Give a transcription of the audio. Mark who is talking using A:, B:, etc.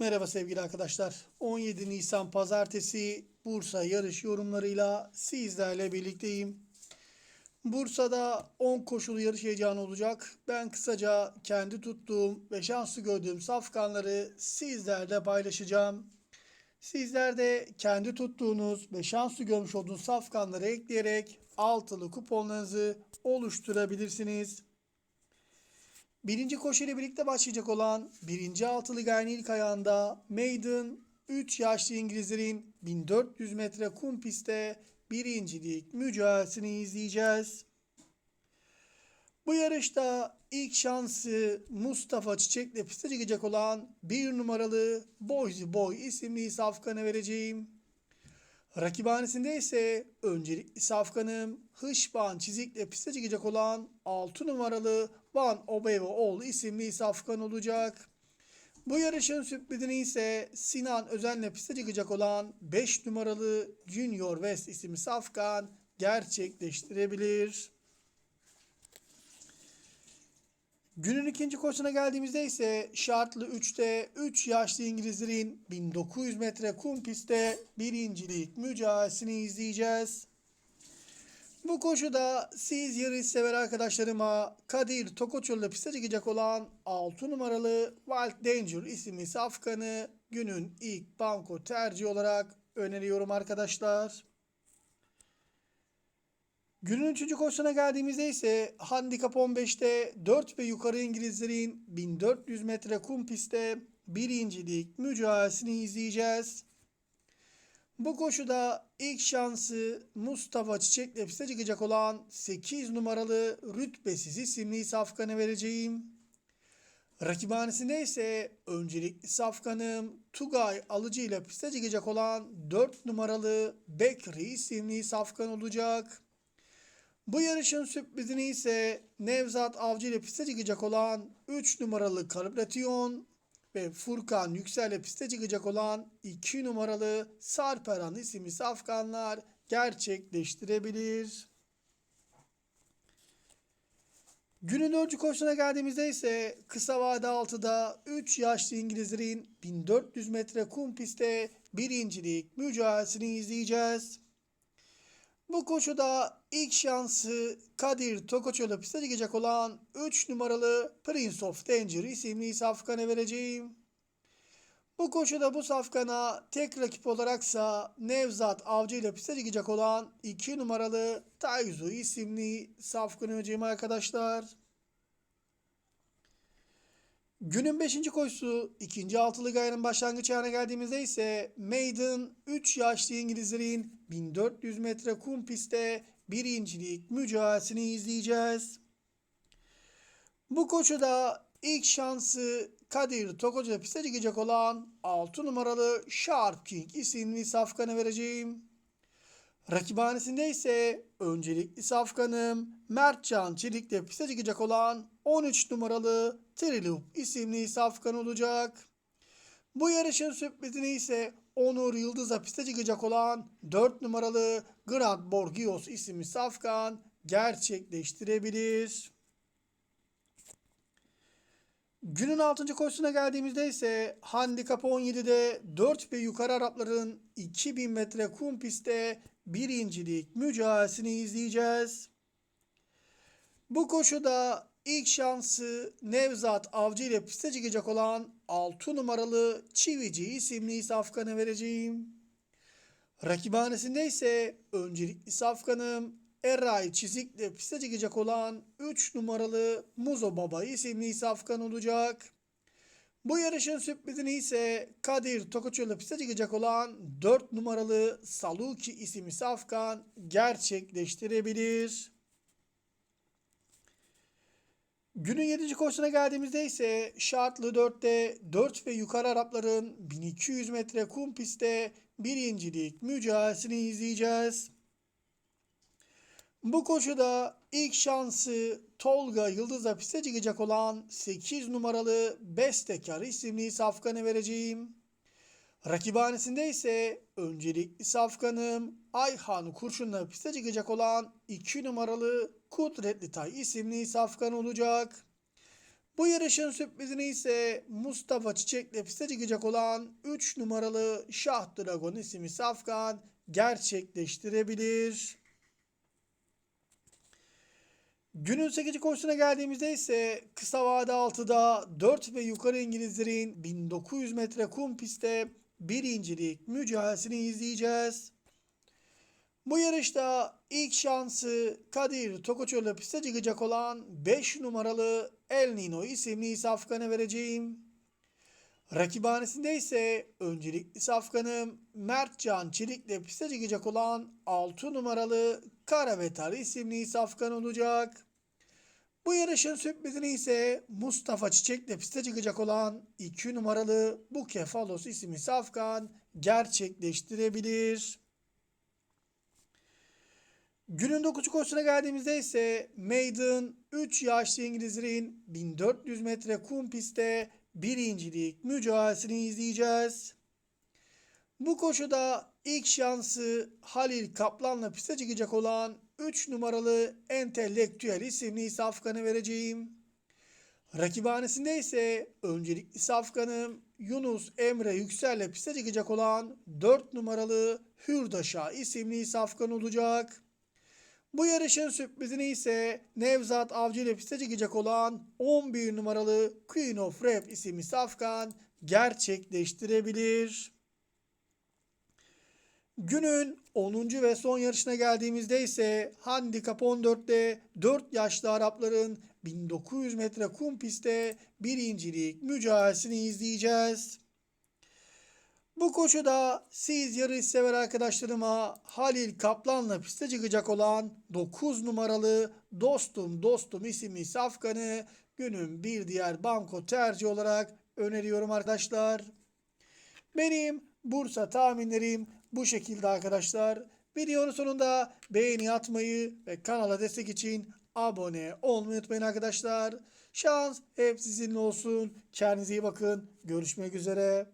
A: Merhaba sevgili arkadaşlar. 17 Nisan Pazartesi Bursa yarış yorumlarıyla sizlerle birlikteyim. Bursa'da 10 koşulu yarış heyecanı olacak. Ben kısaca kendi tuttuğum ve şanslı gördüğüm safkanları sizlerle paylaşacağım. Sizler de kendi tuttuğunuz ve şanslı görmüş olduğunuz safkanları ekleyerek altılı kuponlarınızı oluşturabilirsiniz. Birinci koşuyla birlikte başlayacak olan birinci altılı gayrı ilk ayağında Maiden 3 yaşlı İngilizlerin 1400 metre kum pistte birincilik mücadelesini izleyeceğiz. Bu yarışta ilk şansı Mustafa Çiçek'le piste çıkacak olan bir numaralı Boyzy Boy isimli safkanı vereceğim. Rakibhanesinde ise öncelikli safkanım Hışban çizikle piste çıkacak olan 6 numaralı Van Obevoğlu isimli safkan olacak. Bu yarışın sürprizini ise Sinan Özen'le piste çıkacak olan 5 numaralı Junior West isimli safkan gerçekleştirebilir. Günün ikinci koşusuna geldiğimizde ise şartlı 3'te 3 yaşlı İngilizlerin 1900 metre kum pistte birincilik mücadelesini izleyeceğiz. Bu koşuda siz yarış sever arkadaşlarıma Kadir Tokoçoğlu'la piste çıkacak olan 6 numaralı Wild Danger isimli safkanı günün ilk banko tercihi olarak öneriyorum arkadaşlar. Günün üçüncü koşusuna geldiğimizde ise handikap 15'te 4 ve yukarı İngilizlerin 1400 metre kum pistte birincilik mücadelesini izleyeceğiz. Bu koşuda ilk şansı Mustafa Çiçek'le piste çıkacak olan 8 numaralı Rütbesiz isimli safkanı vereceğim. Rakibhanesinde ise öncelikli safkanım Tugay Alıcı ile piste çıkacak olan 4 numaralı Bekri isimli safkan olacak. Bu yarışın sürprizini ise Nevzat Avcı ile piste çıkacak olan 3 numaralı Kalibration ve Furkan Yüksel ile piste çıkacak olan 2 numaralı Sarperan isimli safkanlar gerçekleştirebilir. Günün dördüncü koşusuna geldiğimizde ise kısa vade 6'da 3 yaşlı İngilizlerin 1400 metre kum pistte birincilik mücadelesini izleyeceğiz. Bu koşuda ilk şansı Kadir Tokoçoğlu piste çıkacak olan 3 numaralı Prince of Danger isimli safkanı vereceğim. Bu koşuda bu safkana tek rakip olaraksa Nevzat Avcı ile piste çıkacak olan 2 numaralı Tayzu isimli safkanı vereceğim arkadaşlar. Günün 5. koşusu ikinci altılı gayrının başlangıç ayağına geldiğimizde ise Maiden 3 yaşlı İngilizlerin 1400 metre kum pistte birincilik mücadelesini izleyeceğiz. Bu koşuda ilk şansı Kadir Tokoca piste çıkacak olan 6 numaralı Sharp King isimli safkanı vereceğim. Rakibhanesinde ise öncelikli safkanım Mertcan Çelik'le piste çıkacak olan 13 numaralı Trilup isimli safkan olacak. Bu yarışın sürprizini ise Onur Yıldız'a piste çıkacak olan 4 numaralı Grand Borgios isimli safkan gerçekleştirebilir. Günün 6. koşusuna geldiğimizde ise handikap 17'de 4 ve yukarı Arapların 2000 metre kum pistte birincilik mücadelesini izleyeceğiz. Bu koşuda ilk şansı Nevzat Avcı ile piste çıkacak olan 6 numaralı Çivici isimli safkanı vereceğim. Rakibhanesinde ise öncelikli safkanım Eray Çizik'le piste çıkacak olan 3 numaralı Muzo Baba isimli safkan olacak. Bu yarışın sürprizini ise Kadir Tokoçoğlu piste çıkacak olan 4 numaralı Saluki isimli safkan gerçekleştirebilir. Günün 7. koşusuna geldiğimizde ise şartlı 4'te 4 ve yukarı Arapların 1200 metre kum pistte birincilik mücadelesini izleyeceğiz. Bu koşuda ilk şansı Tolga Yıldız'a piste çıkacak olan 8 numaralı Bestekar isimli safkanı vereceğim. Rakibhanesinde ise öncelikli safkanım Ayhan Kurşun'la piste çıkacak olan 2 numaralı Kudretli Tay isimli safkan olacak. Bu yarışın sürprizini ise Mustafa Çiçek'le piste çıkacak olan 3 numaralı Şah Dragon isimli Safkan gerçekleştirebilir. Günün 8. koşusuna geldiğimizde ise kısa vade 6'da 4 ve yukarı İngilizlerin 1900 metre kum pistte birincilik mücadelesini izleyeceğiz. Bu yarışta ilk şansı Kadir Tokoçoğlu piste çıkacak olan 5 numaralı El Nino isimli safkanı vereceğim. Rakibhanesinde ise öncelikli safkanım Mertcan Çelik'le piste çıkacak olan 6 numaralı Karavetar isimli safkan olacak. Bu yarışın sürprizini ise Mustafa Çiçek'le piste çıkacak olan 2 numaralı Bukefalos isimli safkan gerçekleştirebilir. Günün 9. koşusuna geldiğimizde ise Maiden 3 yaşlı İngilizlerin 1400 metre kum pistte birincilik mücadelesini izleyeceğiz. Bu koşuda ilk şansı Halil Kaplan'la piste çıkacak olan 3 numaralı Entelektüel isimli safkanı vereceğim. Rakibhanesinde ise öncelikli safkanım Yunus Emre Yüksel'le piste çıkacak olan 4 numaralı Hürdaşa isimli safkan olacak. Bu yarışın sürprizini ise Nevzat Avcı ile piste çıkacak olan 11 numaralı Queen of Rap isimli safkan gerçekleştirebilir. Günün 10. ve son yarışına geldiğimizde ise Handikap 14'te 4 yaşlı Arapların 1900 metre kum pistte birincilik mücadelesini izleyeceğiz. Bu koşuda siz yarış sever arkadaşlarıma Halil Kaplan'la piste çıkacak olan 9 numaralı Dostum Dostum isimli safkanı günün bir diğer banko tercih olarak öneriyorum arkadaşlar. Benim Bursa tahminlerim bu şekilde arkadaşlar. Videonun sonunda beğeni atmayı ve kanala destek için abone olmayı unutmayın arkadaşlar. Şans hep sizinle olsun. Kendinize iyi bakın. Görüşmek üzere.